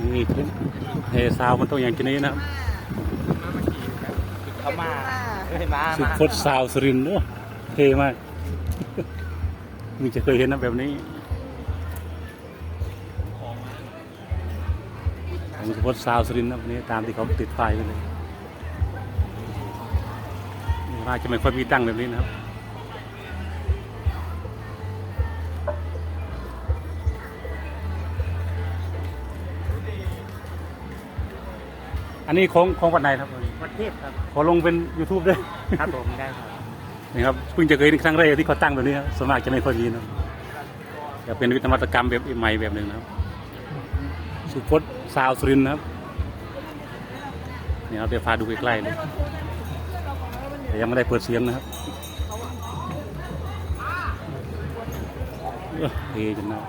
นี่เฮซาวมันต้องอย่างนี้นะครับเขามาเฮ้ยมาสุดมาพดซาวสุรินทร์เนอะเท่มากมึงจะเคยเห็นนะแบบนี้ของสุพจน์ซาวสุรินทร์นะวันนี้ตามที่เขาติดป้ายไว้เลยราจะไม่ค่อยมีตั้งแบบนี้นะครับ อันนี้ของของวัดไหนครับประเทศครับ ขอลงเป็น YouTube ด้วยครับผมได้ครับนี่ครับเพิ่งจะเคยเห็นครั้งแรกที่เขาตั้งแบบนี้ครับส่วนมากจะไม่ค่อยมีนะจะเป็นวิทยาวัตกรรมแบบใหม่แบบหนึ่งนะครับ สุพจน์ซาวสุรินทร์นะครับนี่ครับเดี๋ยวพาดูใกล้ๆเลยแต่ยังไม่ได้เปิดเสียงนะครับเอ้อเฮจนนะ